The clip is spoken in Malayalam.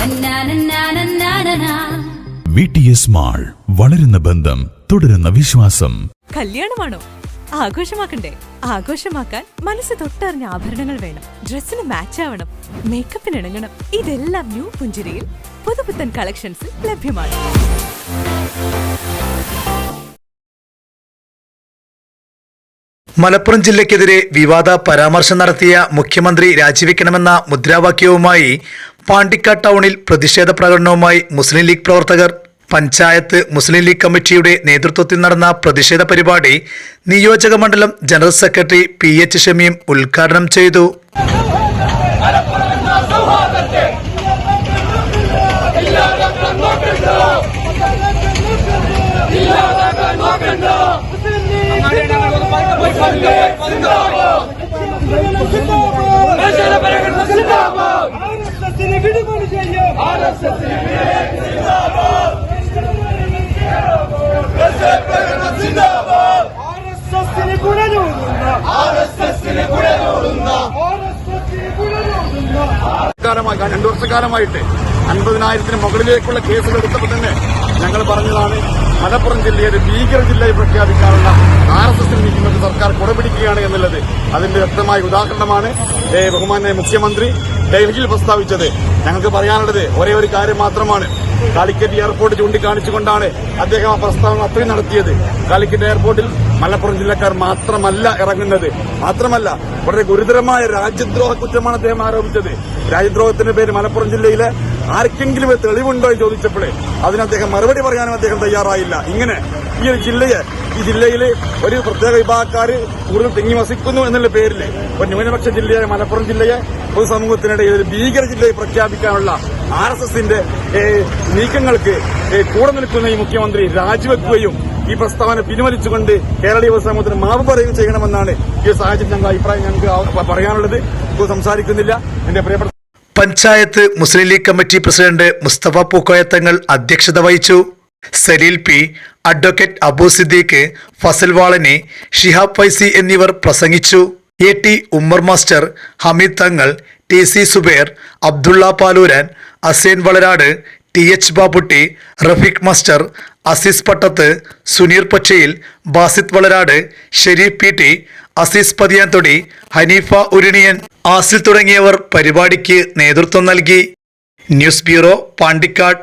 തന്നാനന്നാനന്നാനനാ. വി ടി എസ് മാൾ വളരുന്ന ബന്ധം തുടരുന്ന വിശ്വാസം. കല്യാണമാണോ? ആഘോഷമാക്കണ്ടേ? ആഘോഷമാക്കാൻ മനസ്സ് തൊട്ടറിഞ്ഞ ആഭരണങ്ങൾ വേണം. ഡ്രസ്സിന് മാച്ച് ആവണം. മേക്കപ്പിന് ഇണങ്ങണം. ഇതെല്ലാം ന്യൂ പുഞ്ചിരിയിൽ പുതുപുത്തൻ കളക്ഷൻസിൽ ലഭ്യമാണ്. മലപ്പുറം ജില്ലയ്ക്കെതിരെ വിവാദ പരാമർശം നടത്തിയ മുഖ്യമന്ത്രി രാജിവെക്കണമെന്ന മുദ്രാവാക്യവുമായി പാണ്ടിക്കാട് ടൗണിൽ പ്രതിഷേധ പ്രകടനവുമായി മുസ്ലിം ലീഗ് പ്രവർത്തകർ പഞ്ചായത്ത് മുസ്ലിം ലീഗ് കമ്മിറ്റിയുടെ നേതൃത്വത്തിൽ നടന്ന പ്രതിഷേധ പരിപാടി നിയോജക മണ്ഡലം ജനറൽ സെക്രട്ടറി പി എച്ച് ഷമിയും ഉദ്ഘാടനം ചെയ്തു ആർഎസ്എസിന് രണ്ടു വർഷക്കാലമായിട്ട് അൻപതിനായിരത്തിന് മുകളിലേക്കുള്ള കേസുകൾ എടുത്തപ്പോൾ തന്നെ ഞങ്ങൾ പറഞ്ഞതാണ് മലപ്പുറം ജില്ലയെ ഒരു ഭീകര ജില്ലയായി പ്രഖ്യാപിക്കാനുള്ള ആർ എസ് എസിൽ നീക്കുന്നത് സർക്കാർ കുടപിടിക്കുകയാണ് എന്നുള്ളത് അതിന്റെ വ്യക്തമായ ഉദാഹരണമാണ് ബഹുമാന്യ മുഖ്യമന്ത്രി ഡൽഹിയിൽ പ്രസ്താവിച്ചത്. ഞങ്ങൾക്ക് പറയാനുള്ളത് ഒരേ ഒരു കാര്യം മാത്രമാണ്. കാലിക്കറ്റ് എയർപോർട്ട് ചൂണ്ടിക്കാണിച്ചുകൊണ്ടാണ് അദ്ദേഹം ആ പ്രസ്താവന അത്രയും നടത്തിയത്. കാലിക്കറ്റ് എയർപോർട്ടിൽ മലപ്പുറം ജില്ലക്കാർ മാത്രമല്ല ഇറങ്ങുന്നത്. മാത്രമല്ല വളരെ ഗുരുതരമായ രാജ്യദ്രോഹ കുറ്റമാണ് അദ്ദേഹം ആരോപിച്ചത്. രാജ്യദ്രോഹത്തിന്റെ പേര് മലപ്പുറം ജില്ലയിലെ ആർക്കെങ്കിലും തെളിവുണ്ടോ എന്ന് ചോദിച്ചപ്പോൾ അതിന് അദ്ദേഹം മറുപടി പറയാനും അദ്ദേഹം തയ്യാറായില്ല. ഇങ്ങനെ ഈ ഒരു ജില്ലയെ ഈ ജില്ലയിൽ ഒരു പ്രത്യേക വിഭാഗക്കാർ കൂടുതൽ തിങ്ങി വസിക്കുന്നു എന്നുള്ള പേരിൽ ഒരു ന്യൂനപക്ഷ ജില്ലയായ മലപ്പുറം ജില്ലയെ പൊതുസമൂഹത്തിനിടയിൽ ഒരു ഭീകര ജില്ലയെ പ്രഖ്യാപിക്കാനുള്ള ആർ എസ് എസിന്റെ നീക്കങ്ങൾക്ക് കൂടെ നിൽക്കുന്ന ഈ മുഖ്യമന്ത്രി രാജിവെക്കുകയും ഈ പ്രസ്താവന പിൻവലിച്ചുകൊണ്ട് കേരളീയ സമൂഹത്തിന് മാപ്പ് പറയുകയും ചെയ്യണമെന്നാണ് ഈ സാഹചര്യം ഞങ്ങൾ അഭിപ്രായം ഞങ്ങൾക്ക് പറയാനുള്ളത്. ഇപ്പോൾ സംസാരിക്കുന്നില്ല. എന്റെ പ്രിയപ്പെട്ട പഞ്ചായത്ത് മുസ്ലിം ലീഗ് കമ്മിറ്റി പ്രസിഡന്റ് മുസ്തഫ പൂക്കോയത്തങ്ങൾ അധ്യക്ഷത വഹിച്ചു. സലീൽ പി അഡ്വക്കേറ്റ് അബു സിദ്ദീഖ് ഫസൽ ഷിഹാബ് ഫൈസി എന്നിവർ പ്രസംഗിച്ചു. A T Ummer master Hameed Thangal T C Subair Abdulla Paluran Asen Valarad T H Babutty Rafeeq master Azeez Pattath Suneer Pachayil Basith Valarad Shareef P T Azeez Pathiyanthodi Haneefa Uruniyan. Asil തുടങ്ങിയവർ പരിപാടിക്ക് നേതൃത്വം നൽകി. News bureau Pandikkad.